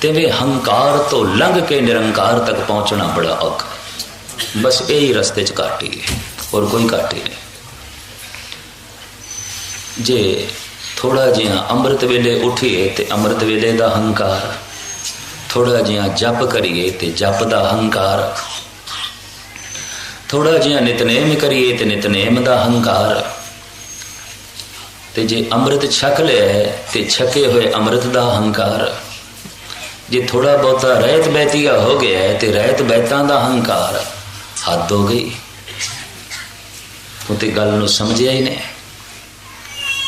ਤਿਵੇਂ ਹੰਕਾਰ ਤੋਂ ਲੰਘ ਕੇ ਨਿਰੰਕਾਰ ਤੱਕ ਪਹੁੰਚਣਾ ਬੜਾ ਔਖਾ ਬਸ ਇਹ ਹੀ ਰਸਤੇ 'ਚ ਘਾਟੀ ਹੈ ਹੋਰ ਕੋਈ ਘਾਟੀ ਨਹੀਂ। ਜੇ ਥੋੜਾ ਜਿਹਾ ਅੰਮ੍ਰਿਤ ਵੇਲੇ ਉਠੀਏ ਤੇ ਅੰਮ੍ਰਿਤ ਵੇਲੇ ਦਾ ਹੰਕਾਰ ਥੋੜਾ ਜਿਹਾ ਜਪ ਕਰੀਏ ਤੇ ਜਪ ਦਾ ਹੰਕਾਰ ਥੋੜਾ ਜਿਹਾ ਨਿਤਨੇਮ ਕਰੀਏ ਤੇ ਨਿਤਨੇਮ ਦਾ ਹੰਕਾਰ, ਤੇ ਜੇ ਅੰਮ੍ਰਿਤ ਛਕ ਲਿਆ ਤੇ ਛਕੇ ਹੋਏ ਅੰਮ੍ਰਿਤ ਦਾ ਹੰਕਾਰ ਜੇ ਥੋੜਾ ਬਹੁਤਾ ਰਹਿਤ ਬੈਤੀਆ ਹੋ ਗਿਆ ਹੈ, ਤੇ ਰਹਿਤ ਬੈਤਾਂ ਦਾ ਹੰਕਾਰ ਹੱਦ ਹੋ ਗਈ। ਉਹ ਤੇ ਗੱਲ ਨੂੰ ਸਮਝਿਆ ਹੀ ਨਹੀਂ।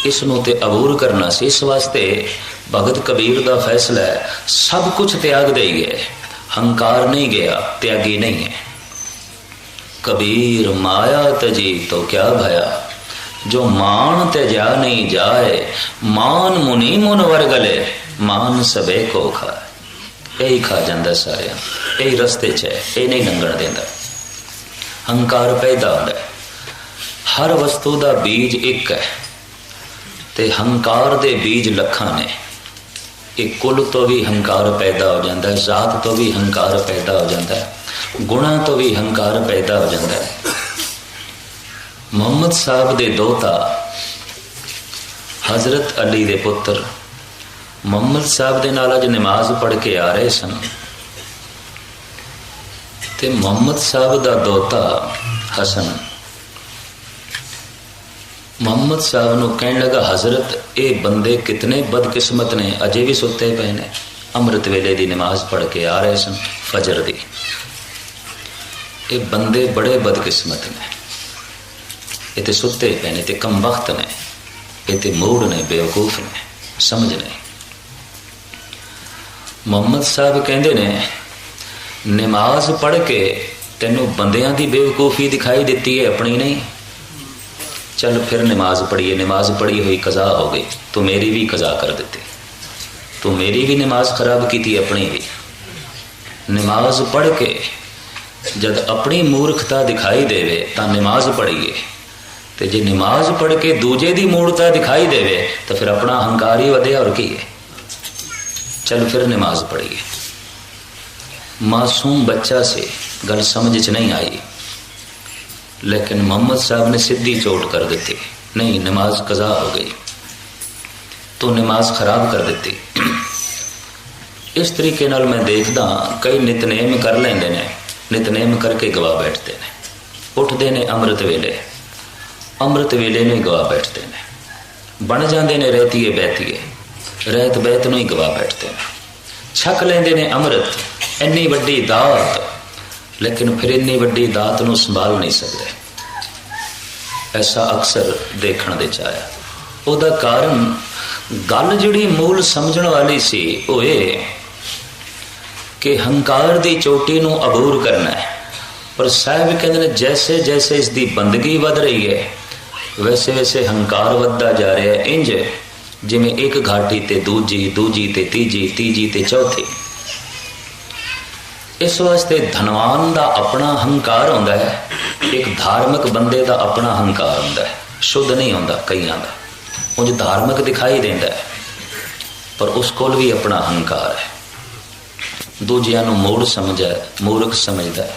ਇਸ ਨੂੰ ਤੇ ਅਬੂਰ ਕਰਨਾ ਸੀ। ਇਸ ਵਾਸਤੇ ਭਗਤ ਕਬੀਰ ਦਾ ਫੈਸਲਾ ਹੈ, ਸਭ ਕੁਝ ਤਿਆਗ ਦੇ ਗਏ ਹੰਕਾਰ ਨਹੀਂ ਗਿਆ, ਤਿਆਗੀ ਨਹੀਂ ਹੈ। ਕਬੀਰ ਮਾਇਆ ਤਜੀ ਤੋ ਕਿਆ ਭਇਆ? ਜੋ ਮਾਨ ਤੇ ਜਾ ਨਹੀਂ ਜਾਏ, ਮਾਨ ਮੁਨੀ ਮੁਨ ਵਰਗਲੇ ਮਾਨ ਸਭੇ ਕੋ ਖਾਏ। ਇਹੀ ਖਾ ਜਾਂਦਾ ਸਾਰਿਆਂ ਨੂੰ। ਇਹੀ ਰਸਤੇ 'ਚ ਹੈ, ਇਹ ਨਹੀਂ ਲੰਘਣ ਦਿੰਦਾ ਹੰਕਾਰ ਪੈਦਾ ਹੁੰਦਾ ਹੈ। ਹਰ ਵਸਤੂ ਦਾ ਬੀਜ ਇੱਕ ਹੈ ਤੇ ਹੰਕਾਰ ਦੇ ਬੀਜ ਲੱਖਾਂ ਨੇ ਇਹ ਕੁੱਲ ਤੋਂ ਵੀ ਹੰਕਾਰ ਪੈਦਾ ਹੋ ਜਾਂਦਾ ਹੈ, ਜ਼ਾਤ ਤੋਂ ਵੀ ਹੰਕਾਰ ਪੈਦਾ ਹੋ ਜਾਂਦਾ ਹੈ, ਗੁਣਾ ਤੋਂ ਵੀ ਹੰਕਾਰ ਪੈਦਾ ਹੋ ਜਾਂਦਾ ਹੈ ਮੁਹੰਮਦ ਸਾਹਿਬ ਦੇ ਦੋਤਾ ਹਜ਼ਰਤ ਅਲੀ ਦੇ ਪੁੱਤਰ ਮੁਹੰਮਦ ਸਾਹਿਬ ਦੇ ਨਾਲ ਅੱਜ ਨਮਾਜ਼ ਪੜ੍ਹ ਕੇ ਆ ਰਹੇ ਸਨ। ਤੇ ਮੁਹੰਮਦ ਸਾਹਿਬ ਦਾ ਦੋਤਾ ਹਸਨ। ਮੁਹੰਮਦ ਸਾਹਿਬ ਨੂੰ ਕਹਿਣ ਲੱਗਾ, ਹਜ਼ਰਤ, ਇਹ ਬੰਦੇ ਕਿਤਨੇ ਬਦਕਿਸਮਤ ਨੇ, ਅਜੇ ਵੀ ਸੁੱਤੇ ਪਏ ਨੇ। ਅੰਮ੍ਰਿਤ ਵੇਲੇ ਦੀ ਨਮਾਜ਼ ਪੜ੍ਹ ਕੇ ਆ ਰਹੇ ਸਨ, ਫਜਰ ਦੀ। ਇਹ ਬੰਦੇ ਬੜੇ ਬਦਕਿਸਮਤ ਨੇ। ਇਹ ਤੇ ਸੁੱਤੇ ਪਏ ਨੇ ਤੇ ਕਮ ਵਕਤ ਨੇ। ਇਹ ਤੇ ਮੂੜ ਨੇ, ਬੇਵਕੂਫ ਨੇ। ਸਮਝ ਨਹੀਂ। ਮੁਹੰਮਦ ਸਾਹਿਬ ਕਹਿੰਦੇ ਨੇ, ਨਮਾਜ਼ ਪੜ੍ਹ ਕੇ ਤੈਨੂੰ ਬੰਦਿਆਂ ਦੀ ਬੇਵਕੂਫੀ ਦਿਖਾਈ ਦਿੱਤੀ ਹੈ, ਆਪਣੀ ਨਹੀਂ। ਚੱਲ ਫਿਰ ਨਮਾਜ਼ ਪੜ੍ਹੀਏ, ਨਮਾਜ਼ ਪੜ੍ਹੀ ਹੋਈ ਕਜ਼ਾ ਹੋ ਗਈ। ਤੂੰ ਮੇਰੀ ਵੀ ਕਜ਼ਾ ਕਰ ਦਿੱਤੀ। ਤੂੰ ਮੇਰੀ ਵੀ ਨਮਾਜ਼ ਖਰਾਬ ਕੀਤੀ ਆਪਣੀ ਵੀ। ਨਮਾਜ਼ ਪੜ੍ਹ ਕੇ ਜਦ ਆਪਣੀ ਮੂਰਖਤਾ ਦਿਖਾਈ ਦੇਵੇ, ਤਾਂ ਨਮਾਜ਼ ਪੜ੍ਹੀਏ। ਤੇ ਜੇ ਨਮਾਜ਼ ਪੜ੍ਹ ਕੇ ਦੂਜੇ ਦੀ ਮੂਰਖਤਾ ਦਿਖਾਈ ਦੇਵੇ, ਤਾਂ ਫਿਰ ਆਪਣਾ ਹੰਕਾਰ ਹੀ ਵਧਿਆ ਔਰ ਕੀ ਹੈ? ਚਲ ਫਿਰ ਨਮਾਜ਼ ਪੜ੍ਹੀਏ ਮਾਸੂਮ ਬੱਚਾ ਸੀ ਗੱਲ ਸਮਝ ਚ ਨਹੀਂ ਆਈ ਲੇਕਿਨ ਮੁਹੰਮਦ ਸਾਹਿਬ ਨੇ ਸਿੱਧੀ ਚੋਟ ਕਰ ਦਿੱਤੀ ਨਹੀਂ ਨਮਾਜ਼ ਕਜ਼ਾ ਹੋ ਗਈ ਤੂੰ ਨਮਾਜ਼ ਖਰਾਬ ਕਰ ਦਿੱਤੀ ਇਸ ਤਰੀਕੇ ਨਾਲ ਮੈਂ ਦੇਖਦਾ ਕਈ ਨਿਤਨੇਮ ਕਰ ਲੈਂਦੇ ਨੇ ਨਿਤਨੇਮ ਕਰਕੇ ਗਵਾ ਬੈਠਦੇ ਨੇ ਉੱਠਦੇ ਨੇ ਅੰਮ੍ਰਿਤ ਵੇਲੇ ਅੰਮ੍ਰਿਤ ਵੇਲੇ ਨੂੰ ਹੀ ਗਵਾ ਬੈਠਦੇ ਨੇ ਬਣ ਜਾਂਦੇ ਨੇ ਰਹਿਤੀਏ ਬੈਤੀਏ ਰਹਿਤ ਬਹਿਤ ਨੂੰ ਹੀ ਗਵਾ ਬੈਠਦੇ ਨੇ। ਛਕ ਲੈਂਦੇ ਨੇ ਅੰਮ੍ਰਿਤ, ਇੰਨੀ ਵੱਡੀ ਦਾਤ। ਲੇਕਿਨ ਫਿਰ ਇੰਨੀ ਵੱਡੀ ਦਾਤ ਨੂੰ ਸੰਭਾਲ ਨਹੀਂ ਸਕਦੇ। ਐਸਾ ਅਕਸਰ ਦੇਖਣ ਦੇ ਚ ਆਇਆ ਉਹਦਾ ਕਾਰਨ ਗੱਲ ਜਿਹੜੀ ਮੂਲ ਸਮਝਣ ਵਾਲੀ ਸੀ, ਉਹ ਇਹ ਕਿ ਹੰਕਾਰ ਦੀ ਚੋਟੀ ਨੂੰ ਅਬੂਰ ਕਰਨਾ ਹੈ। ਪਰ ਸਾਹਿਬ ਕਹਿੰਦੇ ਨੇ, ਜੈਸੇ ਜੈਸੇ ਇਸ ਦੀ ਬੰਦਗੀ ਵੱਧ ਰਹੀ ਹੈ, ਵੈਸੇ ਵੈਸੇ ਹੰਕਾਰ ਵੱਧਦਾ ਜਾ ਰਿਹਾ ਹੈ। ਇੰਜ ਜਿਵੇਂ ਇੱਕ ਘਾਟੀ ਤੇ ਦੂਜੀ ਦੂਜੀ ਤੇ ਤੀਜੀ ਤੀਜੀ ਤੇ ਚੌਥੀ। ਇਸ ਵਾਸਤੇ ਧਨਵਾਨ ਦਾ ਆਪਣਾ ਹੰਕਾਰ ਹੁੰਦਾ ਹੈ। ਇੱਕ ਧਾਰਮਿਕ ਬੰਦੇ ਦਾ ਆਪਣਾ ਹੰਕਾਰ ਹੁੰਦਾ ਹੈ। ਸ਼ੁੱਧ ਨਹੀਂ ਹੁੰਦਾ ਕਈਆਂ ਦਾ। ਉਂਝ ਧਾਰਮਿਕ ਦਿਖਾਈ ਦਿੰਦਾ ਹੈ। ਪਰ ਉਸ ਕੋਲ ਵੀ ਆਪਣਾ ਹੰਕਾਰ ਹੈ। ਦੂਜਿਆਂ ਨੂੰ ਮੂੜ ਸਮਝਦਾ ਮੂਰਖ ਸਮਝਦਾ ਹੈ।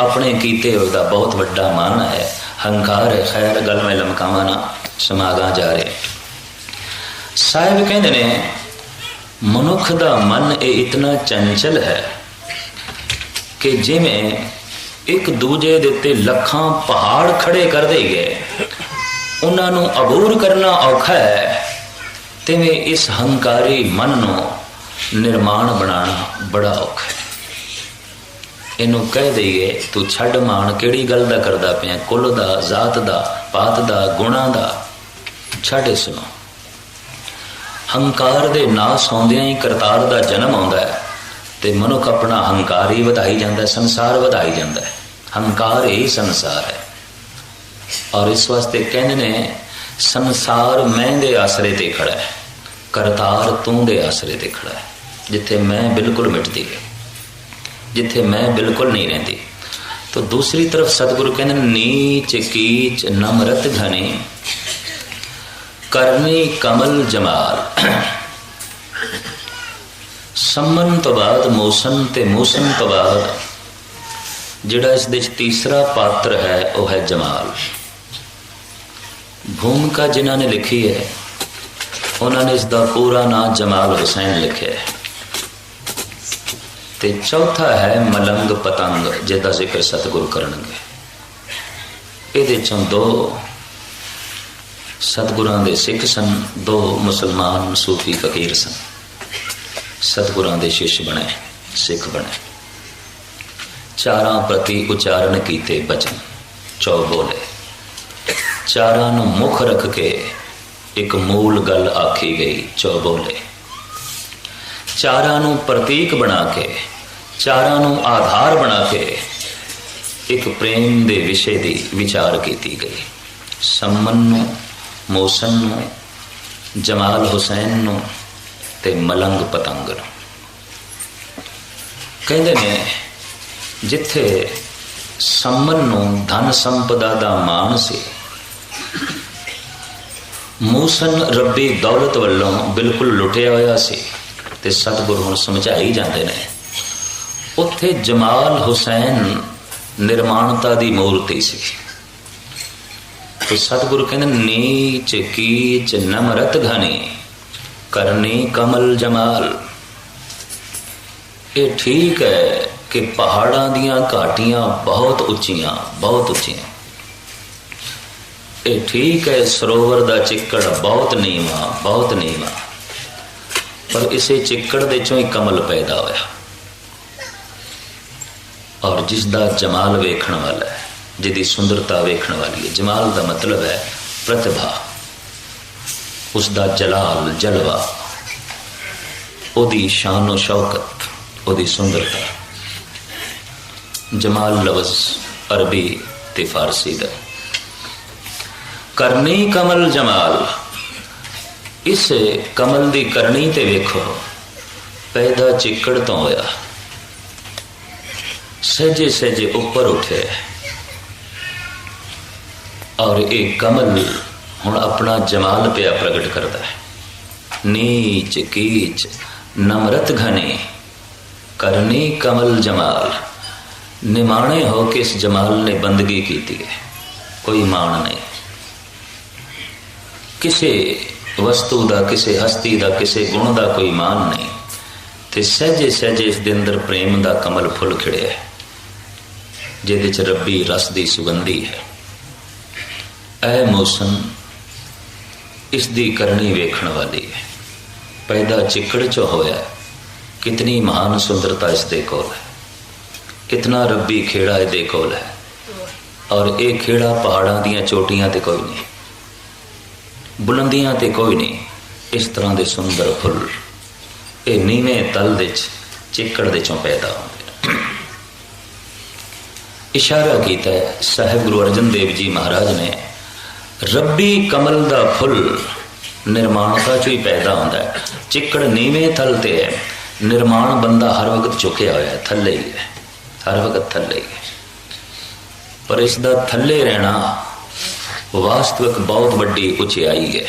ਆਪਣੇ ਕੀਤੇ ਹੋਏ ਦਾ ਬਹੁਤ ਵੱਡਾ ਮਾਨ ਹੈ। ਹੰਕਾਰ ਹੈ, ਖੈਰ, ਗੱਲ ਮੈਂ ਲਮਕਾਵਾਂ ਨਾ, ਸਮਾਗਾ ਜਾ ਰਿਹਾ। ਸਾਹਿਬ ਕਹਿੰਦੇ ਨੇ, ਮਨੁੱਖ ਦਾ ਮਨ ਇਹ ਇਤਨਾ ਚੰਚਲ ਹੈ ਕਿ ਜਿਵੇਂ ਇੱਕ ਦੂਜੇ ਦੇ ਉੱਤੇ ਲੱਖਾਂ ਪਹਾੜ ਖੜੇ ਕਰ ਦੇ ਉਹਨਾਂ ਨੂੰ ਅਬੂਰ ਕਰਨਾ ਔਖਾ ਹੈ, ਤਿਵੇਂ ਇਸ ਹੰਕਾਰੀ ਮਨ ਨੂੰ ਨਿਰਮਾਣ ਬਣਾਉਣਾ ਬੜਾ ਔਖਾ ਹੈ। ਇਹਨੂੰ ਕਹਿ ਦਈਏ, ਤੂੰ ਛੱਡ ਮਾਣ, ਕਿਹੜੀ ਗੱਲ ਦਾ ਕਰਦਾ ਪਿਆ? ਕੁੱਲ ਦਾ, ਜ਼ਾਤ ਦਾ, ਪਾਤ ਦਾ, ਗੁਣਾ ਦਾ? ਛੱਡ ਇਸ ਨੂੰ। ਹੰਕਾਰ ਦੇ ਨਾਸ ਹੁੰਦਿਆਂ ਹੀ ਕਰਤਾਰ ਦਾ ਜਨਮ ਆਉਂਦਾ ਹੈ ਤੇ ਮਨੁੱਖ ਆਪਣਾ ਹੰਕਾਰ ਹੀ ਵਧਾਈ ਜਾਂਦਾ ਹੈ ਸੰਸਾਰ ਵਧਾਈ ਜਾਂਦਾ ਹੈ। ਹੰਕਾਰ ਹੀ ਸੰਸਾਰ ਹੈ। ਔਰ ਇਸ ਵਾਸਤੇ ਕਹਿੰਦੇ ਨੇ ਸੰਸਾਰ ਮੈਂ ਦੇ ਆਸਰੇ ਤੇ ਖੜਾ ਹੈ ਕਰਤਾਰ ਤੂੰ ਦੇ ਆਸਰੇ ਤੇ ਖੜਾ ਹੈ ਜਿੱਥੇ ਮੈਂ ਬਿਲਕੁਲ ਮਿਟਦੀ ਹੈ ਜਿੱਥੇ ਮੈਂ ਬਿਲਕੁਲ ਨਹੀਂ ਰਹਿੰਦੀ। ਤਾਂ ਦੂਸਰੀ ਤਰਫ ਸਤਿਗੁਰੂ ਕਹਿੰਦੇ ਨੇ, ਨੀਚ ਕੀਚ ਨਮਰਤ ਘਨੇ ਕਰਨੀ ਕਮਲ ਜਮਾਲ। ਸੰਮਨ ਤੋਂ ਬਾਅਦ ਮੌਸਮ ਤੇ ਮੌਸਮ ਤੋਂ ਬਾਅਦ ਜਿਹੜਾ ਇਸ ਦੇ ਤੀਸਰਾ ਪਾਤਰ ਹੈ, ਉਹ ਹੈ ਜਮਾਲ। ਭੂਮਿਕਾ ਜਿਨ੍ਹਾਂ ਨੇ ਲਿਖੀ ਹੈ, ਉਹਨਾਂ ਨੇ ਇਸ ਦਾ ਪੂਰਾ ਨਾਮ ਜਮਾਲ ਹੁਸੈਨ ਲਿਖਿਆ ਹੈ। ਤੇ ਚੌਥਾ ਹੈ ਮਲੰਗ ਪਤੰਗ, ਜਿਹਦਾ ਜ਼ਿਕਰ ਸਤਿਗੁਰ ਕਰਨਗੇ। ਇਹਦੇ ਚੋਂ ਦੋ ਸਤਿਗੁਰਾਂ ਦੇ ਸਿੱਖ ਸਨ, ਦੋ ਮੁਸਲਮਾਨ ਸੂਫੀ ਫਕੀਰ ਸਨ। ਸਤਿਗੁਰਾਂ ਦੇ ਸ਼ਿਸ਼ ਬਣੇ, ਸਿੱਖ ਬਣੇ। ਚਾਰਾਂ ਪ੍ਰਤੀ ਉਚਾਰਨ ਕੀਤੇ ਬਚਨ, ਚੌ ਬੋਲੇ। ਚਾਰਾਂ ਨੂੰ ਮੁੱਖ ਰੱਖ ਕੇ ਇੱਕ ਮੂਲ ਗੱਲ ਆਖੀ ਗਈ, ਚੌ ਬੋਲੇ। ਚਾਰਾਂ ਨੂੰ ਪ੍ਰਤੀਕ ਬਣਾ ਕੇ, ਚਾਰਾਂ ਨੂੰ ਆਧਾਰ ਬਣਾ ਕੇ ਇੱਕ ਪ੍ਰੇਮ ਦੇ ਵਿਸ਼ੇ ਦੀ ਵਿਚਾਰ ਕੀਤੀ ਗਈ। ਸੰਮਨ ਨੂੰ ਮੌਸਮ ਨੂੰ, ਜਮਾਲ ਹੁਸੈਨ ਨੂੰ ਤੇ ਮਲੰਗ ਪਤੰਗ ਨੂੰ। ਕਹਿੰਦੇ ਨੇ, ਜਿੱਥੇ ਸੰਮਨ ਨੂੰ ਧਨ ਸੰਪਦਾ ਦਾ ਮਾਣ ਸੀ, ਮੂਸਨ ਰੱਬੀ ਦੌਲਤ ਵੱਲੋਂ ਬਿਲਕੁਲ ਲੁੱਟਿਆ ਹੋਇਆ ਸੀ ਤੇ ਸਤਿਗੁਰੂ ਹੁਣ ਸਮਝਾਈ ਜਾਂਦੇ ਨੇ, ਉੱਥੇ ਜਮਾਲ ਹੁਸੈਨ ਨਿਰਮਾਣਤਾ ਦੀ ਮੂਰਤੀ ਸੀ। ਤੇ ਸਤਿਗੁਰੂ ਕਹਿੰਦੇ, ਨੀਚ ਕੀਚ ਨਮਰਤ ਘਨੀ? ਕਰਨੀ ਕਮਲ ਜਮਾਲ। ਇਹ ਠੀਕ ਹੈ ਕਿ ਪਹਾੜਾਂ ਦੀਆਂ ਘਾਟੀਆਂ ਬਹੁਤ ਉੱਚੀਆਂ ਬਹੁਤ ਉੱਚੀਆਂ। ਇਹ ਠੀਕ ਹੈ, ਸਰੋਵਰ ਦਾ ਚਿੱਕੜ ਬਹੁਤ ਨੀਵਾ ਬਹੁਤ ਨੀਵਾ। ਪਰ ਇਸੇ ਚਿੱਕੜ ਦੇ ਚੋਂ ਹੀ ਕਮਲ ਪੈਦਾ ਹੋਇਆ। ਔਰ ਜਿਸ ਦਾ ਜਮਾਲ ਵੇਖਣ ਵਾਲਾ ਹੈ। ਜਿਹਦੀ ਸੁੰਦਰਤਾ ਵੇਖਣ ਵਾਲੀ ਹੈ। ਜਮਾਲ ਦਾ ਮਤਲਬ ਹੈ ਪ੍ਰਤਿਭਾ। ਉਸ ਦਾ ਜਲਾਲ, ਜਲਵਾ। ਉਹਦੀ ਸ਼ਾਨ ਸ਼ੌਕਤ, ਉਹਦੀ ਸੁੰਦਰਤਾ। ਜਮਾਲ ਲਫ਼ਜ਼ ਅਰਬੀ ਤੇ ਫਾਰਸੀ ਦਾ। ਕਰਨੀ ਕਮਲ ਜਮਾਲ। ਇਸ ਕਮਲ ਦੀ ਕਰਨੀ ਤੇ ਵੇਖੋ, ਪੈਦਾ ਚਿੱਕੜ ਤੋਂ ਹੋਇਆ। ਸਹਜੇ ਸਹਜੇ ਉੱਪਰ ਉੱਠਿਆ। ਔਰ ਇਹ ਕਮਲ ਹੁਣ ਆਪਣਾ ਜਮਾਲ ਪਿਆ ਪ੍ਰਗਟ ਕਰਦਾ ਹੈ। ਨੀਚ ਕੀਚ ਨਮਰਤ ਘਨੇ ਕਰਨੀ ਕਮਲ ਜਮਾਲ। ਨਿਮਾਣੇ ਹੋ ਕੇ ਇਸ ਜਮਾਲ ਨੇ ਬੰਦਗੀ ਕੀਤੀ ਹੈ। ਕੋਈ ਮਾਣ ਨਹੀਂ। ਕਿਸੇ ਵਸਤੂ ਦਾ, ਕਿਸੇ ਹਸਤੀ ਦਾ, ਕਿਸੇ ਗੁਣ ਦਾ ਕੋਈ ਮਾਣ ਨਹੀਂ। ਤੇ ਸਹਜੇ ਸਹਜੇ ਇਸ ਦੇ ਅੰਦਰ ਪ੍ਰੇਮ ਦਾ ਕਮਲ ਫੁੱਲ ਖਿੜਿਆ ਹੈ। ਜਿਹਦੇ ਚ ਰੱਬੀ ਰਸ ਦੀ ਸੁਗੰਧੀ ਹੈ। ਐ ਮੌਸਮ ਇਸ ਦੀ ਕਰਨੀ ਵੇਖਣ ਵਾਲੀ ਹੈ। ਪੈਦਾ ਚਿੱਕੜ ਚ ਹੋਇਆ ਕਿਤਨੀ ਮਹਾਨ ਸੁੰਦਰਤਾ ਇਸ ਦੇ ਕੋਲ ਹੈ। ਕਿਤਨਾ ਰੱਬੀ ਖੇੜਾ ਇਹਦੇ ਕੋਲ ਹੈ। ਔਰ ਇਹ ਖੇੜਾ ਪਹਾੜਾਂ ਦੀਆਂ ਚੋਟੀਆਂ ਤੇ ਕੋਈ ਨਹੀਂ। ਬੁਲੰਦੀਆਂ ਤੇ ਕੋਈ ਨਹੀਂ। ਇਸ ਤਰ੍ਹਾਂ ਦੇ ਸੁੰਦਰ ਫੁੱਲ ਇਹ ਨੀਵੇਂ ਤਲ ਦੇ ਚ, ਚਿੱਕੜ ਦੇ ਚੋਂ ਪੈਦਾ ਹੁੰਦੇ ਨੇ। ਇਸ਼ਾਰਾ ਕੀਤਾ ਹੈ। ਸਾਹਿਬ ਗੁਰੂ ਅਰਜਨ ਦੇਵ ਜੀ ਮਹਾਰਾਜ ਨੇ ਰੱਬੀ ਕਮਲ ਦਾ ਫੁੱਲ ਨਿਰਮਾਣਤਾ ਚੋਂ ਹੀ ਪੈਦਾ ਹੁੰਦਾ ਹੈ। ਚਿੱਕੜ ਨੀਵੇਂ ਤਲ ਤੇ ਹੈ। ਨਿਰਮਾਣ ਬੰਦਾ ਹਰ ਵਕਤ ਝੁਕਿਆ ਹੋਇਆ ਹੈ, ਥੱਲੇ ਹੀ ਹੈ। ਹਰ ਵਕਤ ਥੱਲੇ ਹੀ ਹੈ। ਪਰ ਇਸ ਦਾ ਥੱਲੇ ਰਹਿਣਾ ਵਾਸਤਵਿਕ ਬਹੁਤ ਵੱਡੀ ਉਚਾਈ ਹੈ,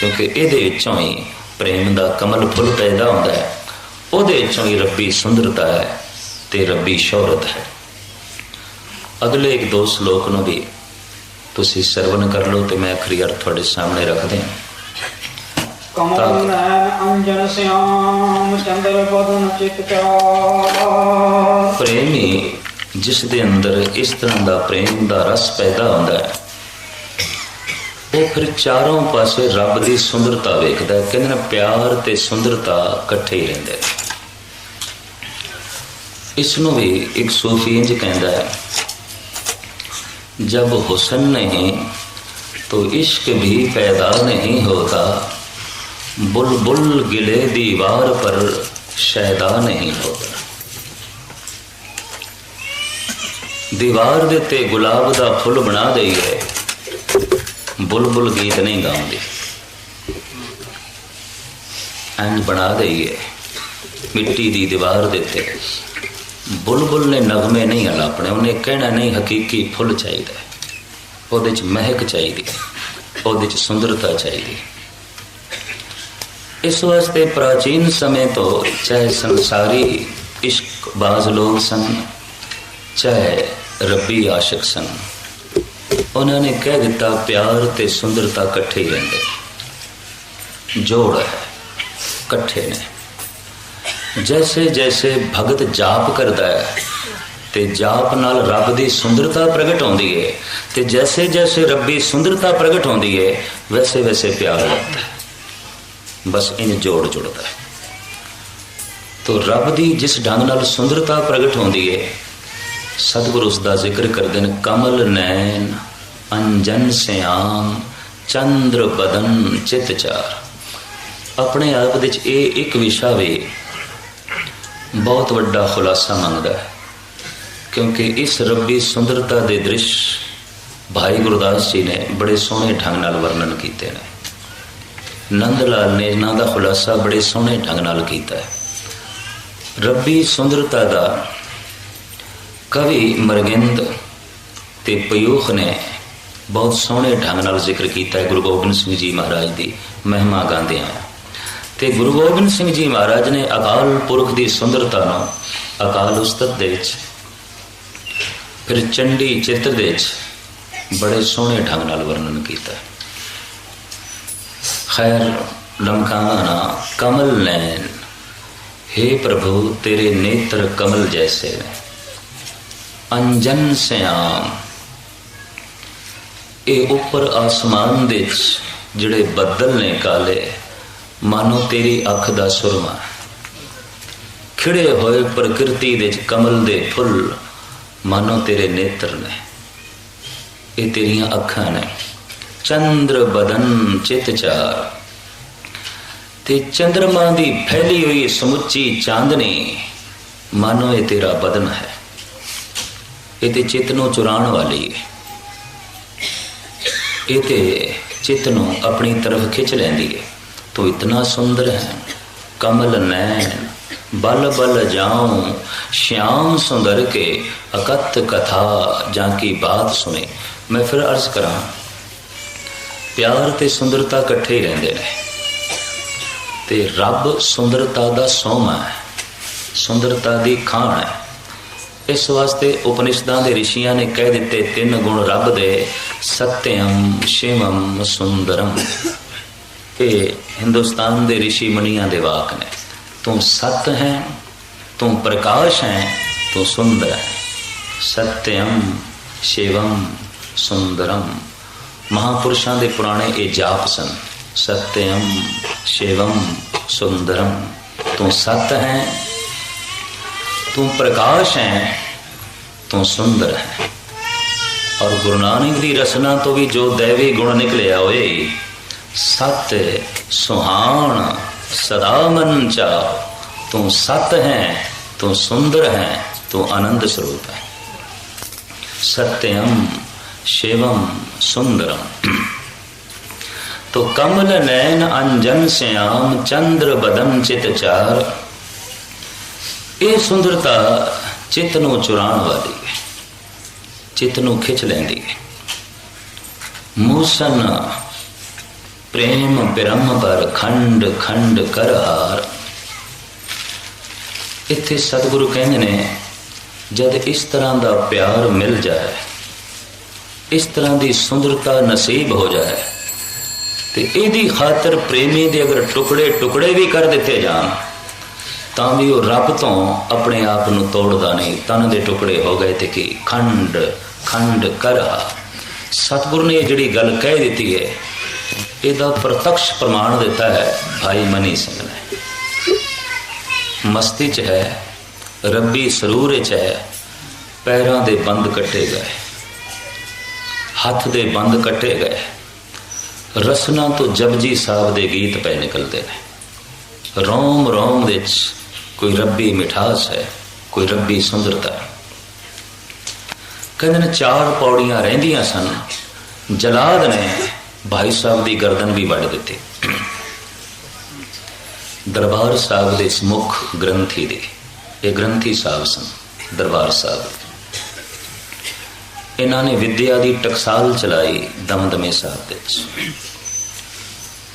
ਕਿਉਂਕਿ ਇਹਦੇ ਵਿੱਚੋਂ ਹੀ ਪ੍ਰੇਮ ਦਾ ਕਮਲ ਫੁੱਲ ਪੈਦਾ ਹੁੰਦਾ ਹੈ। ਉਹਦੇ ਵਿੱਚੋਂ ਹੀ ਰੱਬੀ ਸੁੰਦਰਤਾ ਹੈ ਤੇ ਰੱਬੀ ਸ਼ੌਹਰਤ ਹੈ। ਅਗਲੇ ਇੱਕ ਦੋ ਸ਼ਲੋਕ ਨੂੰ ਵੀ ਤੁਸੀਂ ਸਰਵਨ ਕਰ ਲਓ ਤੇ ਮੈਂ ਅਖਰੀ ਅਰਥ ਤੁਹਾਡੇ ਸਾਹਮਣੇ ਰੱਖ ਦਿਆਂ ਕਮਲ ਨੈਣ ਅੰਜਨ ਸਿਆਮ ਚੰਦਰ ਬਦਨ ਚਿਤ ਚਾਰ ਪ੍ਰੇਮੀ ਜਿਸ ਦੇ ਅੰਦਰ ਇਸ ਤਰ੍ਹਾਂ ਦਾ ਪ੍ਰੇਮ ਦਾ ਰਸ ਪੈਦਾ ਹੁੰਦਾ ਹੈ ਉਹ ਫਿਰ ਚਾਰੋਂ ਪਾਸੇ ਰੱਬ ਦੀ ਸੁੰਦਰਤਾ ਵੇਖਦਾ ਹੈ। ਕਹਿੰਦੇ ਨੇ ਪਿਆਰ ਤੇ ਸੁੰਦਰਤਾ ਇਕੱਠੇ ਹੀ ਰਹਿੰਦੇ ਇਸ ਨੂੰ ਵੀ ਇੱਕ ਸੂਫੀ ਇੰਜ ਕਹਿੰਦਾ ਹੈ जब हुसन नहीं तो इश्क भी पैदा नहीं होता बुलबुल गिले दीवार पर शैदा नहीं होता ਦੀਵਾਰ ਦੇ ਉੱਤੇ ਗੁਲਾਬ ਦਾ ਫੁੱਲ ਬਣਾ ਦਈਏ ਬੁਲਬੁਲ ਗੀਤ ਨਹੀਂ ਗਾਉਂਦੀ ਇੰਜ ਬਣਾ ਦਈਏ ਮਿੱਟੀ ਦੀ ਦੀਵਾਰ ਦੇ ਉੱਤੇ ਬੁਲਬੁਲ ਨੇ ਨਗਮੇ ਨਹੀਂ ਅਲਾਪਣੇ ਉਹਨੇ ਕਹਿਣਾ ਨਹੀਂ ਹਕੀਕੀ ਫੁੱਲ ਚਾਹੀਦਾ ਉਹਦੇ ਚ ਮਹਿਕ ਚਾਹੀਦੀ ਹੈ। ਉਹਦੇ ਚ ਸੁੰਦਰਤਾ ਚਾਹੀਦੀ ਇਸ ਵਾਸਤੇ ਪ੍ਰਾਚੀਨ ਸਮੇਂ ਤੋਂ ਚਾਹੇ ਸੰਸਾਰੀ ਇਸ਼ਕ ਬਾਜ਼ ਲੋਕ ਸਨ, ਚਾਹੇ ਰੱਬੀ ਆਸ਼ਿਕ ਸਨ, ਉਹਨਾਂ ਨੇ ਕਹਿ ਦਿੱਤਾ, ਪਿਆਰ ਤੇ ਸੁੰਦਰਤਾ ਇਕੱਠੇ ਹੀ ਰਹਿੰਦੇ। ਜੋੜ ਹੈ, ਇਕੱਠੇ ਨੇ। ਜੈਸੇ ਜੈਸੇ ਭਗਤ ਜਾਪ ਕਰਦਾ ਹੈ ਤੇ ਜਾਪ ਨਾਲ ਰੱਬ ਦੀ ਸੁੰਦਰਤਾ ਪ੍ਰਗਟ ਹੁੰਦੀ ਹੈ ਤੇ ਜੈਸੇ ਜੈਸੇ ਰੱਬੀ ਸੁੰਦਰਤਾ ਪ੍ਰਗਟ ਹੁੰਦੀ ਹੈ ਵੈਸੇ ਵੈਸੇ ਪਿਆਰ ਲੱਗਦਾ ਹੈ ਬਸ ਇੰਜ ਜੋੜ ਜੁੜਦਾ ਹੈ ਤੋ ਰੱਬ ਦੀ ਜਿਸ ਢੰਗ ਨਾਲ ਸੁੰਦਰਤਾ ਪ੍ਰਗਟ ਹੁੰਦੀ ਹੈ ਸਤਿਗੁਰੂ ਉਸ ਦਾ ਜ਼ਿਕਰ ਕਰਦੇ ਨੇ ਕਮਲ ਨੈਣ ਅੰਜਨ ਸਿਆਮ ਚੰਦਰ ਬਦਨ ਚਿਤ ਚਾਰ ਆਪਣੇ ਆਪ ਵਿੱਚ ਇਹ ਇੱਕ ਵਿਸ਼ਾ ਵੀ ਬਹੁਤ ਵੱਡਾ ਖੁਲਾਸਾ ਮੰਗਦਾ ਹੈ। ਕਿਉਂਕਿ ਇਸ ਰੱਬੀ ਸੁੰਦਰਤਾ ਦੇ ਦ੍ਰਿਸ਼ ਭਾਈ ਗੁਰਦਾਸ ਜੀ ਨੇ ਬੜੇ ਸੋਹਣੇ ਢੰਗ ਨਾਲ ਵਰਣਨ ਕੀਤੇ ਨੇ। ਨੰਦ ਲਾਲ ਨੇ ਇਹਨਾਂ ਦਾ ਖੁਲਾਸਾ ਬੜੇ ਸੋਹਣੇ ਢੰਗ ਨਾਲ ਕੀਤਾ ਹੈ। ਰੱਬੀ ਸੁੰਦਰਤਾ ਦਾ ਕਵੀ ਮਰਗਿੰਦ ਤੇ ਪਯੂਖ ਨੇ ਬਹੁਤ ਸੋਹਣੇ ਢੰਗ ਨਾਲ ਜ਼ਿਕਰ ਕੀਤਾ ਹੈ। ਗੁਰੂ ਗੋਬਿੰਦ ਸਿੰਘ ਜੀ ਮਹਾਰਾਜ ਦੀ ਮਹਿਮਾ ਗਾਉਂਦੇ ਆ ਤੇ ਗੁਰੂ ਗੋਬਿੰਦ ਸਿੰਘ ਜੀ ਮਹਾਰਾਜ ਨੇ ਅਕਾਲ ਪੁਰਖ ਦੀ ਸੁੰਦਰਤਾ ਨੂੰ ਅਕਾਲ ਉਸਤਤ ਦੇ ਵਿੱਚ, ਫਿਰ ਚੰਡੀ ਚਿੱਤਰ ਦੇ ਵਿੱਚ ਬੜੇ ਸੋਹਣੇ ਢੰਗ ਨਾਲ ਵਰਣਨ ਕੀਤਾ। ਖੈਰ ਲਮਕਾਨਾ ਕਮਲ ਨੈਣ हे ਪ੍ਰਭੂ, ਤੇਰੇ ਨੇਤਰ ਕਮਲ ਜੈਸੇ ਅੰਜਨ ਸਿਆਮ, ਇਹ ਉੱਪਰ ਆਸਮਾਨ ਦੇ ਜਿਹੜੇ ਬੱਦਲ ਨੇ ਕਾਲੇ ਮਾਨੋ ਤੇਰੀ ਅੱਖ ਦਾ ਸੁਰਮਾ। ਖਿੜੇ ਹੋਏ ਪ੍ਰਕਿਰਤੀ ਦੇ ਕਮਲ ਦੇ ਫੁੱਲ, ਮਾਨੋ ਤੇਰੇ ਨੇਤਰ ਨੇ। ਇਹ ਤੇਰੀਆਂ ਅੱਖਾਂ ਨੇ। ਚੰਦਰ ਬਦਨ ਚਿਤ ਚਾਰ। ਤੇ ਚੰਦਰਮਾ ਦੀ ਫੈਲੀ ਹੋਈ ਸਮੁੱਚੀ ਚਾਂਦਨੀ, ਮਾਨੋ ਇਹ ਤੇਰਾ ਬਦਨ ਹੈ। ਇਹ ਤੇ ਚਿੱਤ ਨੂੰ ਚੁਰਾਉਣ ਵਾਲੀ ਹੈ ਇਹ ਤੇ ਚਿੱਤ ਨੂੰ ਆਪਣੀ ਤਰਫ ਖਿੱਚ ਲੈਂਦੀ ਹੈ ਤੂੰ ਇਤਨਾ ਸੁੰਦਰ ਹੈ, ਕਮਲ ਨੈਣ, ਬਲ ਬਲ ਜਾਉ ਸ਼ਿਆਮ ਸੁੰਦਰ ਕੇ ਅਕਤ ਕਥਾ ਜਾਂ ਕੀ ਬਾਤ ਸੁਣੇ। ਮੈਂ ਫਿਰ ਅਰਜ਼ ਕਰਾਂ, ਪਿਆਰ ਤੇ ਸੁੰਦਰਤਾ ਇਕੱਠੇ ਹੀ ਰਹਿੰਦੇ ਨੇ। ਤੇ ਰੱਬ ਸੁੰਦਰਤਾ ਦਾ ਸੋਮਾ ਹੈ, ਸੁੰਦਰਤਾ ਦੀ ਖਾਣ ਹੈ। ਇਸ ਵਾਸਤੇ ਉਪਨਿਸ਼ਦਾਂ ਦੇ ਰਿਸ਼ੀਆਂ ਨੇ ਕਹਿ ਦਿੱਤੇ, ਤਿੰਨ ਗੁਣ ਰੱਬ ਦੇ ਸਤਿਅਮ ਸ਼ਿਵਮ ਸੁੰਦਰਮ ਇਹ ਹਿੰਦੁਸਤਾਨ ਦੇ ਰਿਸ਼ੀ ਮੁਨੀਆਂ ਦੇ ਵਾਕ ਨੇ, ਤੂੰ ਸਤ ਹੈ, ਤੂੰ ਪ੍ਰਕਾਸ਼ ਹੈ, ਤੂੰ ਸੁੰਦਰ ਹੈ। ਸਤਿਅਮ ਸ਼ਿਵਮ ਸੁੰਦਰਮ ਮਹਾਪੁਰਸ਼ਾਂ ਦੇ ਪੁਰਾਣੇ ਇਹ ਜਾਪ ਸਨ ਸਤਿਅਮ ਸ਼ਿਵਮ ਸੁੰਦਰਮ ਤੂੰ ਸਤ ਹੈ, ਤੂੰ ਪ੍ਰਕਾਸ਼ ਹੈ, ਤੂੰ ਸੁੰਦਰ ਹੈ। ਔਰ ਗੁਰੂ ਨਾਨਕ ਦੀ ਰਸਨਾ ਤੋਂ ਵੀ ਜੋ ਦੇਵੀ ਗੁਣ ਨਿਕਲਿਆ ਹੋਏ ਸਤ ਸੁਹਾਣ ਸਦਾ ਮਨ ਚਾ ਤੂੰ ਸਤ ਹੈ ਤੂੰ ਸੁੰਦਰ ਹੈ ਤੂੰ ਆਨੰਦ ਸਰੂਪ ਹੈ ਸਤਿਅਮ शिवम सुंदरम तो कमल नैन अंजन श्याम चंद्र बदन चित चार ਇਹ ਸੁੰਦਰਤਾ ਚਿੱਤ ਨੂੰ ਚੁਰਾਉਣ ਵਾਲੀ ਹੈ ਚਿੱਤ ਨੂੰ ਖਿੱਚ ਲੈਂਦੀ ਹੈ ਮੂਸਨ ਪ੍ਰੇਮ ਬ੍ਰਹਮ ਪਰ ਖੰਡ ਖੰਡ ਕਰ ਹਾਰ। ਇੱਥੇ ਸਤਿਗੁਰੂ ਕਹਿੰਦੇ ਨੇ, ਜਦ ਇਸ ਤਰ੍ਹਾਂ ਦਾ ਪਿਆਰ ਮਿਲ ਜਾਏ, ਇਸ ਤਰ੍ਹਾਂ ਦੀ ਸੁੰਦਰਤਾ ਨਸੀਬ ਹੋ ਜਾਏ, ਤੇ ਇਹਦੀ ਖਾਤਰ ਪ੍ਰੇਮੀ ਦੇ ਅਗਰ ਟੁਕੜੇ ਟੁਕੜੇ ਵੀ ਕਰ ਦਿੱਤੇ ਜਾਣ, ਤਾਂ ਵੀ ਉਹ ਰੱਬ ਤੋਂ ਆਪਣੇ ਆਪ ਨੂੰ ਤੋੜਦਾ ਨਹੀਂ। ਤਨ ਦੇ ਟੁਕੜੇ ਹੋ ਗਏ ਤੇ ਕੀ? ਖੰਡ ਖੰਡ ਕਰਾ ਸਤਿਗੁਰ ਨੇ ਇਹ ਜਿਹੜੀ ਗੱਲ ਕਹਿ ਦਿੱਤੀ ਹੈ ਇਹਦਾ ਪ੍ਰਤੱਖ ਪ੍ਰਮਾਣ ਦਿੱਤਾ ਹੈ, ਭਾਈ ਮਨੀ ਸਿੰਘ ਨੇ। ਮਸਤੀ ਚ ਹੈ, ਰੱਬੀ ਸਰੂਰ ਚ ਹੈ, ਪੈਰਾਂ ਦੇ ਬੰਦ ਕੱਟੇ ਗਏ। ਹੱਥ ਦੇ ਬੰਦ ਕੱਟੇ ਗਏ। ਰਸਨਾ ਤੋਂ ਜਪਜੀ ਸਾਹਿਬ ਦੇ ਗੀਤ ਪੈ ਨਿਕਲਦੇ ਨੇ। ਰੋਮ ਰੋਮ ਵਿੱਚ ਕੋਈ ਰੱਬੀ ਮਿਠਾਸ ਹੈ, ਕੋਈ ਰੱਬੀ ਸੁੰਦਰਤਾ। ਹੈ ਕਹਿੰਦੇ ਨੇ ਚਾਰ ਪੌੜੀਆਂ ਰਹਿੰਦੀਆਂ ਸਨ, ਜਲਾਦ ਨੇ ਭਾਈ ਸਾਹਿਬ ਦੀ ਗਰਦਨ ਵੀ ਵੱਢ ਦਿੱਤੀ। ਦਰਬਾਰ ਸਾਹਿਬ ਦੇ ਮੁੱਖ ਗ੍ਰੰਥੀ ਦੇ ਇਹ ਗ੍ਰੰਥੀ ਸਾਹਿਬ ਸਨ, ਦਰਬਾਰ ਸਾਹਿਬ। ਇਹਨਾਂ ਨੇ ਵਿਦਿਆ ਦੀ ਟਕਸਾਲ ਚਲਾਈ ਦਮਦਮੇ ਸਾਹਿਬ ਦੇ ਵਿੱਚ।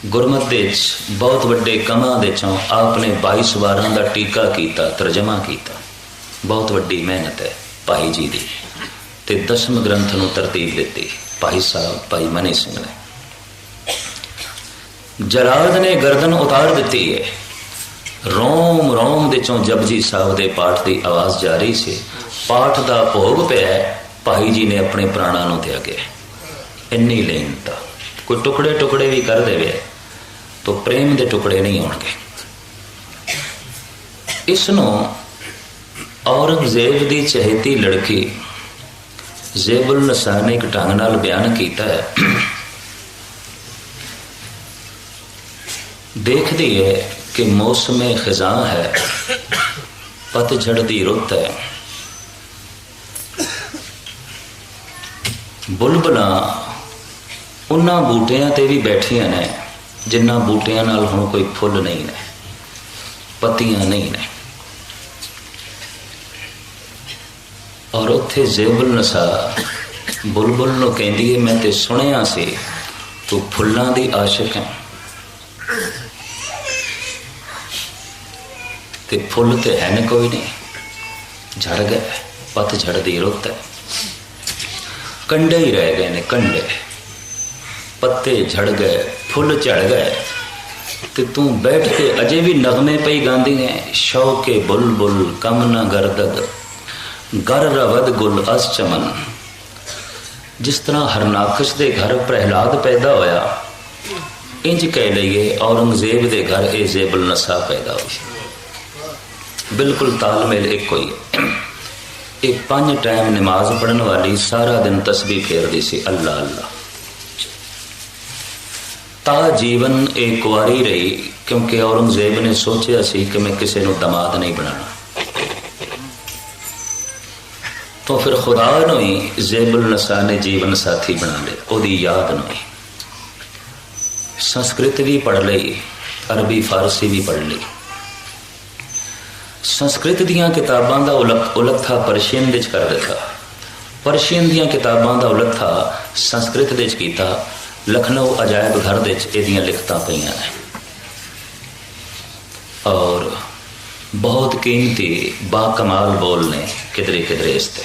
ਗੁਰਮਤਿ ਦੇ ਵਿੱਚ ਬਹੁਤ ਵੱਡੇ ਕਮਾਂ ਦੇ ਚੋਂ ਆਪਨੇ 22 ਵਾਰਾਂ ਦਾ ਟੀਕਾ ਕੀਤਾ, ਤਰਜਮਾ ਕੀਤਾ। ਬਹੁਤ ਵੱਡੀ ਮਿਹਨਤ ਹੈ ਭਾਈ ਜੀ ਦੀ। ਤੇ ਦਸਮ ਗ੍ਰੰਥ ਨੂੰ ਤਰਤੀਬ ਦਿੱਤੀ। ਭਾਈ ਸਾਹਿਬ, ਭਾਈ ਮਨੀ ਸਿੰਘ ਨੇ। ਜਲਾਦ ਨੇ ਗਰਦਨ ਉਤਾਰ ਦਿੱਤੀ ਹੈ ਰੋਮ ਰੋਮ ਦੇ ਚੋਂ ਜਪਜੀ ਸਾਹਿਬ ਦੇ ਪਾਠ ਦੀ ਆਵਾਜ਼ ਜਾ ਰਹੀ ਸੀ। ਪਾਠ ਦਾ ਭੋਗ ਪਿਆ ਭਾਈ ਜੀ ਨੇ ਆਪਣੇ ਪ੍ਰਾਣਾਂ ਨੂੰ ਤਿਆਗਿਆ ਇੰਨੀ ਲੈਂਤਾ ਕੋਈ ਟੁਕੜੇ ਟੁਕੜੇ ਵੀ ਕਰ ਦੇਵੇ। ਤਾਂ ਪ੍ਰੇਮ ਦੇ ਟੁਕੜੇ ਨਹੀਂ ਹੋਣਗੇ ਇਸ ਨੂੰ ਔਰੰਗਜ਼ੇਬ ਦੀ ਚਹੇਤੀ ਲੜਕੀ ਜ਼ੇਬੁਲ ਨਸਾ ਨੇ ਇੱਕ ਢੰਗ ਨਾਲ ਬਿਆਨ ਕੀਤਾ ਹੈ। ਦੇਖਦੀ ਹੈ ਕਿ ਮੌਸਮੇ ਖਜ਼ਾਂ ਹੈ ਪਤਝੜ ਦੀ ਰੁੱਤ ਹੈ। ਬੁਲਬਲਾਂ ਉਹਨਾਂ ਬੂਟਿਆਂ ਤੇ ਵੀ ਬੈਠੀਆਂ ਨੇ, ਜਿਨ੍ਹਾਂ ਬੂਟਿਆਂ ਨਾਲ ਹੁਣ ਕੋਈ ਫੁੱਲ ਨਹੀਂ ਨੇ, ਪੱਤੀਆਂ ਨਹੀਂ ਨੇ। ਔਰ ਉੱਥੇ ਜ਼ੇਬਲ ਨਸਾ ਬੁਲਬੁਲ ਨੂੰ ਕਹਿੰਦੀ ਹੈ ਮੈਂ ਤੇ ਸੁਣਿਆ ਸੀ, ਤੂੰ ਫੁੱਲਾਂ ਦੀ ਆਸ਼ਿਕ ਹੈ। ਤੇ ਫੁੱਲ ਤੇ ਹੈ ਨਾ ਕੋਈ ਨਹੀਂ ਝੜ ਗਏ, ਪਤ ਝੜਦੀ ਰੁੱਤ। ਹੈ ਕੰਡੇ ਹੀ ਰਹਿ ਗਏ ਨੇ ਕੰਡੇ। ਪੱਤੇ ਝੜ ਗਏ, ਫੁੱਲ ਝੜ ਗਏ। ਤੇ ਤੂੰ ਬੈਠ ਕੇ ਅਜੇ ਵੀ ਨਗਮੇ ਪਈ ਗਾਉਂਦੀ ਹੈ ਸ਼ੌਕੇ ਬੁਲਬੁਲ ਕਮ ਨਾ ਗਰਦਦ ਗਰ ਰਵਦ ਗੁਲ ਅਸ ਚਮਨ। ਜਿਸ ਤਰ੍ਹਾਂ ਹਰਨਾਕਸ਼ ਦੇ ਘਰ ਪ੍ਰਹਿਲਾਦ ਪੈਦਾ ਹੋਇਆ, ਇੰਜ ਕਹਿ ਲਈਏ ਔਰੰਗਜ਼ੇਬ ਦੇ ਘਰ ਇਹ ਜ਼ੇਬਲ ਨਸਾ ਪੈਦਾ ਹੋਈ। ਬਿਲਕੁਲ ਤਾਲਮੇਲ ਇੱਕੋ ਹੀ ਇਹ ਪੰਜ ਟਾਈਮ ਨਮਾਜ਼ ਪੜਨ ਵਾਲੀ ਸਾਰਾ ਦਿਨ ਤਸਬੀਹ ਫੇਰਦੀ ਸੀ, ਅੱਲਾ ਅੱਲਾ। ਤਾ ਜੀਵਨ ਇਹ ਕੁਆਰੀ ਰਹੀ, ਕਿਉਂਕਿ ਔਰੰਗਜ਼ੇਬ ਨੇ ਸੋਚਿਆ ਸੀ ਕਿ ਮੈਂ ਕਿਸੇ ਨੂੰ ਦਮਾਦ ਨਹੀਂ ਬਣਾਣਾ ਤਾਂ ਫਿਰ ਖੁਦਾ ਨੂੰ ਹੀ ਜ਼ੇਬੁਲ ਨਸਾ ਨੇ ਜੀਵਨ ਸਾਥੀ ਬਣਾ ਲਿਆ, ਉਹਦੀ ਯਾਦ ਨੂੰ ਸੰਸਕ੍ਰਿਤ ਵੀ ਪੜ ਲਈ, ਅਰਬੀ, ਫਾਰਸੀ ਵੀ ਪੜ ਲਈ। ਸੰਸਕ੍ਰਿਤ ਦੀਆਂ ਕਿਤਾਬਾਂ ਦਾ ਉਲਟ ਉਲੱਥਾ ਪਰਸ਼ੀਅਨ ਵਿੱਚ ਕਰ ਦਿੱਤਾ। ਪਰਸ਼ੀਅਨ ਦੀਆਂ ਕਿਤਾਬਾਂ ਦਾ ਉਲੱਥਾ ਸੰਸਕ੍ਰਿਤ ਵਿੱਚ ਕੀਤਾ। ਲਖਨਊ ਅਜਾਇਬ ਘਰ ਦੇ ਵਿੱਚ ਇਹਦੀਆਂ ਲਿਖਤਾਂ ਪਈਆਂ ਨੇ। ਔਰ ਬਹੁਤ ਕੀਮਤੀ ਬਾ ਕਮਾਲ ਬੋਲ ਨੇ ਕਿਧਰੇ ਕਿਧਰੇ ਇਸ ਤੇ।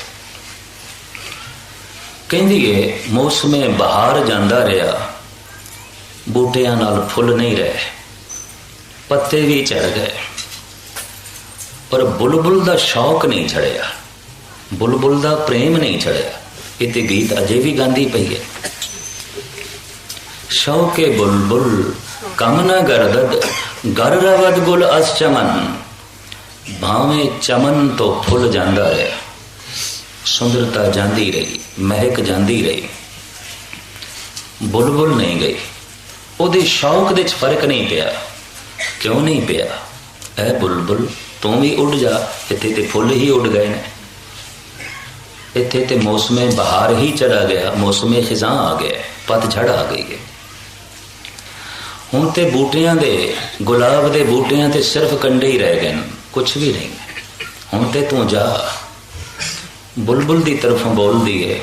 ਕਹਿੰਦੀ ਏ, ਮੌਸਮੇ ਬਹਾਰ ਜਾਂਦਾ ਰਿਹਾ, ਬੂਟਿਆਂ ਨਾਲ ਫੁੱਲ ਨਹੀਂ ਰਹੇ। ਪੱਤੇ ਵੀ ਝੜ ਗਏ। ਪਰ ਬੁਲਬੁਲ ਦਾ ਸ਼ੌਕ ਨਹੀਂ ਛੜਿਆ ਬੁਲਬੁਲ ਦਾ ਪ੍ਰੇਮ ਨਹੀਂ ਛੜਿਆ ਇਹ ਤੇ ਗੀਤ ਅਜੇ ਵੀ ਗਾਉਂਦੀ ਪਈ ਹੈ। ਸ਼ੌਕੇ ਬੁਲਬੁਲ, ਕਮ ਗਰਦਦ ਗਰ ਰਵਦ ਗੁਲ ਅਸ ਚਮਨ। ਭਾਵੇਂ ਚਮਨ ਤੋਂ ਫੁੱਲ ਜਾਂਦਾ ਰਿਹਾ। ਸੁੰਦਰਤਾ ਜਾਂਦੀ ਰਹੀ, ਮਹਿਕ ਜਾਂਦੀ ਰਹੀ। ਬੁਲਬੁਲ ਨਹੀਂ ਗਈ। ਉਹਦੇ ਸ਼ੌਕ ਦੇ ਵਿੱਚ ਫ਼ਰਕ ਨਹੀਂ ਪਿਆ। ਕਿਉਂ ਨਹੀਂ ਪਿਆ? ਐ ਬੁਲਬੁਲ ਤੂੰ ਵੀ ਉੱਡ ਜਾ। ਇੱਥੇ ਤੇ ਫੁੱਲ ਹੀ ਉੱਡ ਗਏ ਨੇ। ਇੱਥੇ ਤੇ ਮੌਸਮੇ ਬਹਾਰ ਹੀ ਚੜਾ ਗਿਆ। ਮੌਸਮੇ ਖਿਜ਼ਾਂ ਆ ਗਿਆ। ਪਤਝੜ ਆ ਗਈ ਹੈ। ਹੁਣ ਤੇ ਬੂਟਿਆਂ ਦੇ, ਗੁਲਾਬ ਦੇ ਬੂਟਿਆਂ ਤੇ ਸਿਰਫ ਕੰਡੇ ਹੀ ਰਹਿ ਗਏ ਨੇ। ਕੁਝ ਵੀ ਨਹੀਂ। ਹੁਣ ਤੇ ਤੂੰ ਜਾ। ਬੁਲਬੁਲ ਦੀ ਤਰਫੋਂ ਬੋਲਦੀ ਹੈ,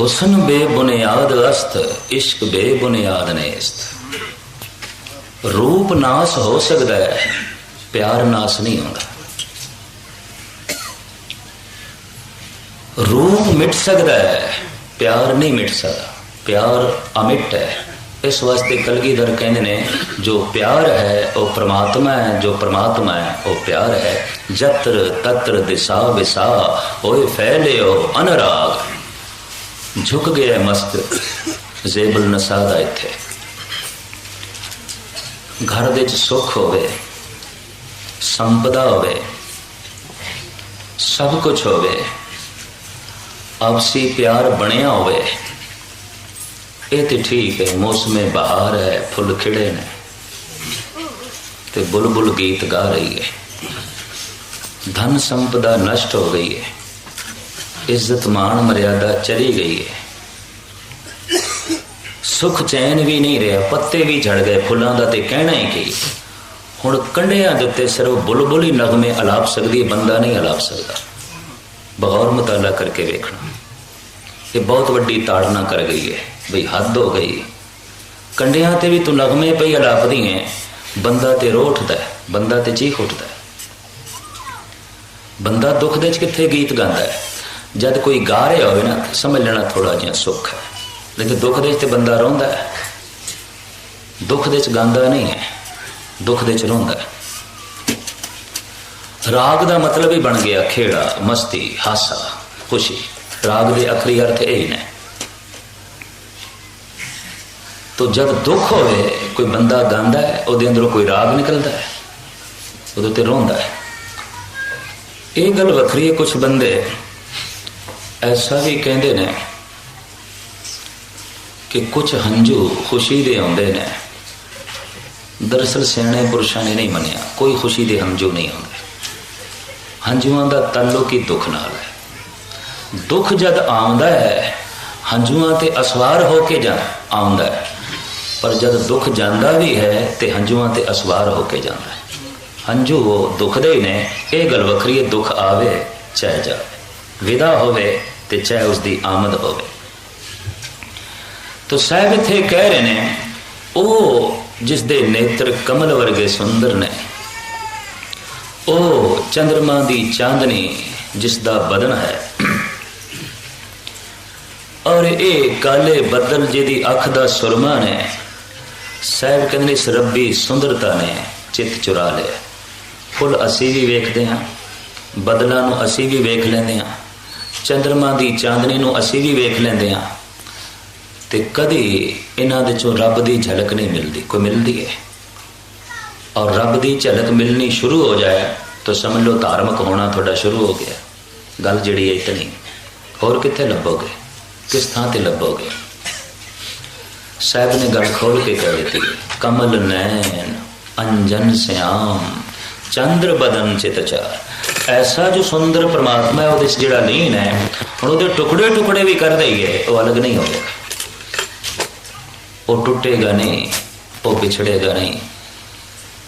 ਹੁਸਨ ਬੇਬੁਨਿਆਦ ਅਸਤ, ਇਸ਼ਕ ਬੇਬੁਨਿਆਦ ਨੇਸਤ। ਰੂਪ ਨਾਸ ਹੋ ਸਕਦਾ ਹੈ। ਪਿਆਰ ਨਾਸ ਨਹੀਂ ਆਉਂਦਾ ਰੂਪ ਮਿਟ ਸਕਦਾ ਹੈ, ਪਿਆਰ ਨਹੀਂ ਮਿਟ ਸਕਦਾ। ਪਿਆਰ ਅਮਿਟ ਹੈ। ਇਸ ਵਾਸਤੇ ਕਲਗੀਧਰ ਕਹਿੰਦੇ ਨੇ, ਜੋ ਪਿਆਰ ਹੈ, ਉਹ ਪ੍ਰਮਾਤਮਾ ਹੈ, ਜੋ ਪ੍ਰਮਾਤਮਾ ਹੈ, ਉਹ ਪਿਆਰ ਹੈ। ਜਤਰ ਤਤਰ ਦਿਸਾ ਵਿਸਾ ਹੋਏ ਫੈਲਿਓ ਅਨਰਾਗ। ਝੁਕ ਗਿਆ ਮਸਤ, ਜ਼ੇਬਲ ਨਸਾ ਦਾ ਇੱਥੇ। ਘਰ ਦੇ ਵਿੱਚ ਸੁੱਖ ਹੋਵੇ ਸੰਪਦਾ ਹੋਵੇ, ਸਭ ਕੁਝ ਹੋਵੇ, ਆਪਸੀ ਪਿਆਰ ਬਣਿਆ ਹੋਵੇ, ਇਹ ਤੇ ਠੀਕ ਹੈ, ਮੌਸਮੇ ਬਹਾਰ ਹੈ, ਫੁੱਲ ਖਿੜੇ ਨੇ ਤੇ ਬੁਲਬੁਲ ਗੀਤ ਗਾ ਰਹੀ ਹੈ। ਧਨ ਸੰਪਦਾ ਨਸ਼ਟ ਹੋ ਗਈ ਹੈ, ਇੱਜ਼ਤ ਮਾਣ ਮਰਿਆਦਾ ਚਲੀ ਗਈ ਹੈ। ਸੁਖ ਚੈਨ ਵੀ ਨਹੀਂ ਰਿਹਾ, ਪੱਤੇ ਵੀ ਝੜ ਗਏ, ਫੁੱਲਾਂ ਦਾ ਤੇ ਕਹਿਣਾ ਹੀ ਕੀ? ਹੁਣ ਕੰਡਿਆਂ ਦੇ ਉੱਤੇ ਸਿਰਫ ਬੁਲਬੁਲੀ ਨਗਮੇ ਅਲਾਪ ਸਕਦੀ ਹੈ ਬੰਦਾ ਨਹੀਂ ਅਲਾਪ ਸਕਦਾ। ਬਗੌਰ ਮਤਾਲਾ ਕਰਕੇ ਵੇਖਣਾ। ਇਹ ਬਹੁਤ ਵੱਡੀ ਤਾੜਨਾ ਕਰ ਗਈ ਹੈ ਬਈ ਹੱਦ ਹੋ ਗਈ। ਕੰਡਿਆਂ ਤੇ ਵੀ ਤੂੰ ਨਗਮੇ ਪਈ ਅਲਾਪਦੀ ਹੈ ਬੰਦਾ ਤੇ ਰੋ ਉੱਠਦਾ ਹੈ, ਬੰਦਾ ਤੇ ਚੀਖ ਉੱਠਦਾ ਹੈ। ਬੰਦਾ ਦੁੱਖ ਦੇ ਚ ਕਿੱਥੇ ਗੀਤ ਗਾਉਂਦਾ ਹੈ? ਜਦ ਕੋਈ ਗਾ ਰਿਹਾ ਹੋਵੇ ਨਾ ਸਮਝ ਲੈਣਾ ਥੋੜਾ ਜਿਹਾ ਸੁੱਖ ਹੈ। ਲੇਕਿਨ ਦੁੱਖ ਦੇ ਚ ਤੇ ਬੰਦਾ ਰੋਂਦਾ ਹੈ। ਦੁੱਖ ਦੇ ਚ ਗਾਉਂਦਾ ਨਹੀਂ ਹੈ। ਦੁੱਖ ਦੇ ਚ ਰੋਂਦਾ ਰਾਗ ਦਾ ਮਤਲਬ ਹੀ ਬਣ ਗਿਆ ਖੇੜਾ, ਮਸਤੀ, ਹਾਸਾ, ਖੁਸ਼ੀ। ਰਾਗ ਦੇ ਅਖਰੀ ਅਰਥ ਇਹ ਹੀ ਨੇ। ਤੋ ਜਦ ਦੁੱਖ ਹੋਵੇ, ਕੋਈ ਬੰਦਾ ਗਾਉਂਦਾ ਹੈ, ਉਹਦੇ ਅੰਦਰੋਂ ਕੋਈ ਰਾਗ ਨਿਕਲਦਾ ਹੈ, ਉਹਦੇ ਤੇ ਰੋਂਦਾ ਹੈ। ਇਹ ਗੱਲ ਵੱਖਰੀ ਹੈ ਕੁਝ ਬੰਦੇ ਐਸਾ ਵੀ ਕਹਿੰਦੇ ਨੇ ਕਿ ਕੁਝ ਹੰਝੂ ਖੁਸ਼ੀ ਦੇ ਆਉਂਦੇ ਨੇ। ਦਰਅਸਲ ਸਿਆਣੇ ਪੁਰਸ਼ਾਂ ਨੇ ਨਹੀਂ ਮੰਨਿਆ। ਕੋਈ ਖੁਸ਼ੀ ਦੇ ਹੰਝੂ ਨਹੀਂ ਆਉਂਦੇ। ਹੰਝੂਆਂ ਦਾ ਤਾਲੁਕ ਹੀ ਦੁੱਖ ਨਾਲ ਹੈ। ਦੁੱਖ ਜਦ ਆਉਂਦਾ ਹੈ, ਹੰਝੂਆਂ ਤੇ ਅਸਵਾਰ ਹੋ ਕੇ ਜਾ ਆਉਂਦਾ ਹੈ। ਪਰ ਜਦ ਦੁੱਖ ਜਾਂਦਾ ਵੀ ਹੈ ਤੇ ਹੰਝੂਆਂ ਤੇ ਅਸਵਾਰ ਹੋ ਕੇ ਜਾਂਦਾ ਹੈ। ਹੰਝੂ ਉਹ ਦੁਖਦੇ ਨੇ, ਇਹ ਗੱਲ ਵੱਖਰੀ ਹੈ, ਦੁੱਖ ਆਵੇ, ਚਾਹੇ ਜਾਵੇ। ਵਿਦਾ ਹੋਵੇ ਤੇ ਚਾਹੇ ਉਸ ਦੀ ਆਮਦ ਹੋਵੇ। ਤੋ ਸਾਹਿਬ ਇੱਥੇ ਕਹਿ ਰਹੇ ਨੇ, ਉਹ ਜਿਸ ਦੇ ਨੇਤਰ ਕਮਲ ਵਰਗੇ ਸੁੰਦਰ ਨੇ। ਉਹ ਚੰ드ਰਮਾ ਦੀ ਚਾਂਦਨੀ ਜਿਸ ਦਾ ਬਦਨ ਹੈ। ਔਰ ਇਹ ਕਾਲੇ ਬੱਦਲ ਜਿਹਦੀ ਅੱਖ ਦਾ ਸੁਰਮਾ ਨੇ, ਸਾਹਿਬ ਕਹਿੰਦੇ ਨੇ, ਇਸ ਰੱਬੀ ਸੁੰਦਰਤਾ ਨੇ ਚਿੱਤ ਚੁਰਾ ਲਿਆ। ਫੁੱਲ ਅਸੀਂ ਵੀ ਵੇਖਦੇ ਹਾਂ, ਬਦਲਾਂ ਨੂੰ ਅਸੀਂ ਵੀ ਵੇਖ ਲੈਂਦੇ ਹਾਂ, ਚੰਦਰਮਾ ਦੀ ਚਾਂਦਨੀ ਨੂੰ ਅਸੀਂ ਵੀ ਵੇਖ ਲੈਂਦੇ ਹਾਂ। ਤੇ ਕਦੀ ਇਹਨਾਂ ਦੇ ਚੋਂ ਰੱਬ ਦੀ ਝਲਕ ਨਹੀਂ ਮਿਲਦੀ, ਕੋਈ ਮਿਲਦੀ ਹੈ? ਔਰ ਰੱਬ ਦੀ ਝਲਕ ਮਿਲਣੀ ਸ਼ੁਰੂ ਹੋ ਜਾਏ, ਤਾਂ ਸਮਝ ਲਓ ਧਾਰਮਿਕ ਹੋਣਾ ਤੁਹਾਡਾ ਸ਼ੁਰੂ ਹੋ ਗਿਆ। ਗੱਲ ਜਿਹੜੀ ਹੈ ਇਤਨੀ। ਹੋਰ ਕਿੱਥੇ ਲੱਭੋਗੇ? ਕਿਸ ਥਾਂ ਤੇ ਲੱਭੋਗੇ? ਸਾਹਿਬ ਨੇ ਗੱਲ ਖੋਲ ਕੇ ਕਹਿ ਦਿੱਤੀ, ਕਮਲ ਨੈਣ, ਅੰਜਨ ਸਿਆਮ, ਚੰਦਰ ਬਦਨ ਚਿਤਚਾਰ ਐਸਾ ਜੋ ਸੁੰਦਰ ਪ੍ਰਮਾਤਮਾ ਹੈ, ਉਹਦੇ 'ਚ ਜਿਹੜਾ ਲੀਨ ਹੈ, ਹੁਣ ਉਹਦੇ ਟੁਕੜੇ ਟੁਕੜੇ ਵੀ ਕਰ ਦਈਏ, ਉਹ ਅਲੱਗ ਨਹੀਂ ਹੋਵੇਗਾ ਉਹ ਟੁੱਟੇਗਾ ਨਹੀਂ, ਉਹ ਵਿਛੜੇਗਾ ਨਹੀਂ।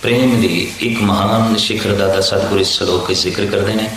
ਪ੍ਰੇਮ ਦੀ ਇੱਕ ਮਹਾਨ ਸਿਖਰ ਦਾ ਸਤਿਗੁਰੂ ਇਸ ਸ਼ਲੋਕ ਵਿੱਚ ਜ਼ਿਕਰ ਕਰਦੇ ਨੇ।